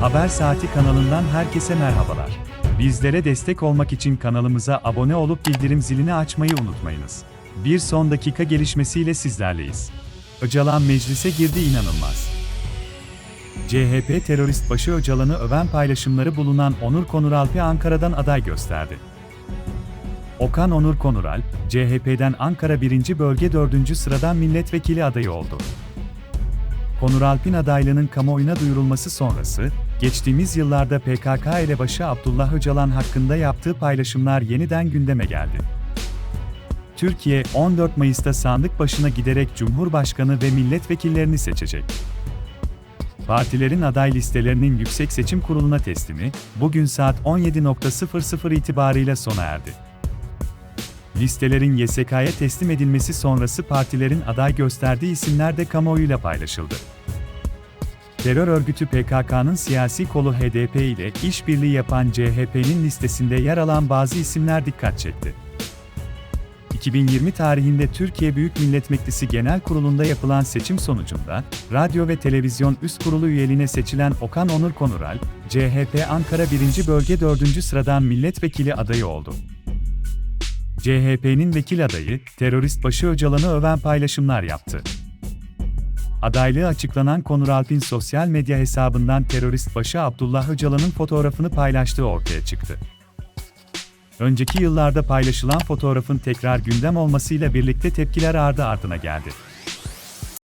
Haber Saati kanalından herkese merhabalar. Bizlere destek olmak için kanalımıza abone olup bildirim zilini açmayı unutmayınız. Bir son dakika gelişmesiyle sizlerleyiz. Öcalan meclise girdi inanılmaz. CHP terörist başı Öcalan'ı öven paylaşımları bulunan Onur Konuralp'i Ankara'dan aday gösterdi. Okan Onur Konural, CHP'den Ankara 1. Bölge 4. sıradan milletvekili adayı oldu. Konuralp'in adaylığının kamuoyuna duyurulması sonrası, geçtiğimiz yıllarda PKK elebaşı Abdullah Öcalan hakkında yaptığı paylaşımlar yeniden gündeme geldi. Türkiye, 14 Mayıs'ta sandık başına giderek Cumhurbaşkanı ve milletvekillerini seçecek. Partilerin aday listelerinin Yüksek Seçim Kurulu'na teslimi, bugün saat 17.00 itibarıyla sona erdi. Listelerin YSK'ya teslim edilmesi sonrası partilerin aday gösterdiği isimler de kamuoyuyla paylaşıldı. Terör örgütü PKK'nın siyasi kolu HDP ile işbirliği yapan CHP'nin listesinde yer alan bazı isimler dikkat çekti. 2020 tarihinde Türkiye Büyük Millet Meclisi Genel Kurulu'nda yapılan seçim sonucunda, radyo ve televizyon üst kurulu üyeliğine seçilen Okan Onur Konural, CHP Ankara 1. Bölge 4. sıradan milletvekili adayı oldu. CHP'nin vekil adayı, terörist başı Öcalan'ı öven paylaşımlar yaptı. Adaylığı açıklanan Konuralp'in sosyal medya hesabından terörist başı Abdullah Öcalan'ın fotoğrafını paylaştığı ortaya çıktı. Önceki yıllarda paylaşılan fotoğrafın tekrar gündem olmasıyla birlikte tepkiler ardı ardına geldi.